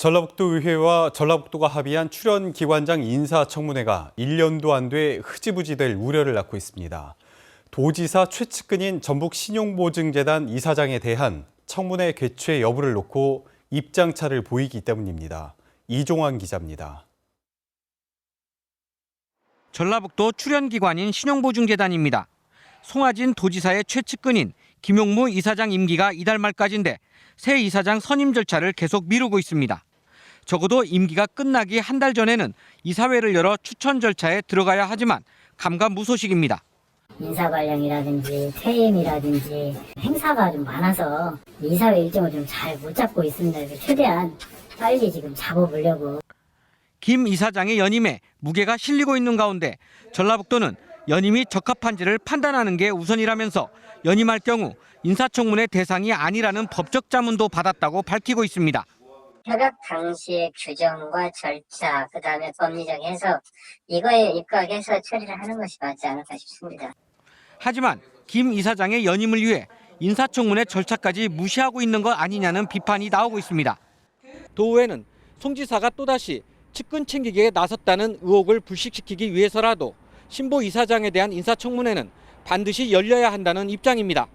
전라북도 의회와 전라북도가 합의한 출연 기관장 인사청문회가 1년도 안 돼 흐지부지 될 우려를 낳고 있습니다. 도지사 최측근인 전북신용보증재단 이사장에 대한 청문회 개최 여부를 놓고 입장차를 보이기 때문입니다. 이종환 기자입니다. 전라북도 출연기관인 신용보증재단입니다. 송하진 도지사의 최측근인 김용무 이사장 임기가 이달 말까지인데 새 이사장 선임 절차를 계속 미루고 있습니다. 적어도 임기가 끝나기 한 달 전에는 이사회를 열어 추천 절차에 들어가야 하지만 감감무소식입니다. 인사 관련이라든지 퇴임이라든지 행사가 좀 많아서 이사회 일정을 좀 잘 못 잡고 있습니다. 최대한 빨리 지금 잡아보려고 김 이사장의 연임에 무게가 실리고 있는 가운데 전라북도는 연임이 적합한지를 판단하는 게 우선이라면서 연임할 경우 인사청문회 대상이 아니라는 법적 자문도 받았다고 밝히고 있습니다. 협약 당시의 규정과 절차, 그 다음에 법리적 해석 이거에 입각해서 처리를 하는 것이 맞지 않을까 싶습니다. 하지만 김 이사장의 연임을 위해 인사청문회 절차까지 무시하고 있는 것 아니냐는 비판이 나오고 있습니다. 도의회는 송 지사가 또다시 측근 챙기기에 나섰다는 의혹을 불식시키기 위해서라도 신보 이사장에 대한 인사청문회는 반드시 열려야 한다는 입장입니다.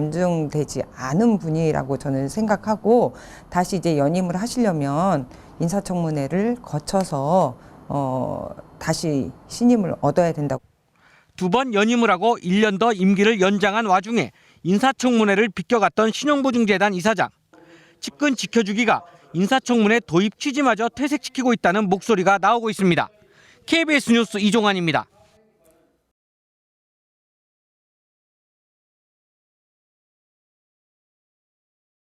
검증되지 않은 분이라고 저는 생각하고 다시 이제 연임을 하시려면 인사청문회를 거쳐서 어, 다시 신임을 얻어야 된다고. 두 번 연임을 하고 1년 더 임기를 연장한 와중에 인사청문회를 비껴갔던 신용보증재단 이사장. 측근 지켜주기가 인사청문회 도입 취지마저 퇴색시키고 있다는 목소리가 나오고 있습니다. KBS 뉴스 이종환입니다.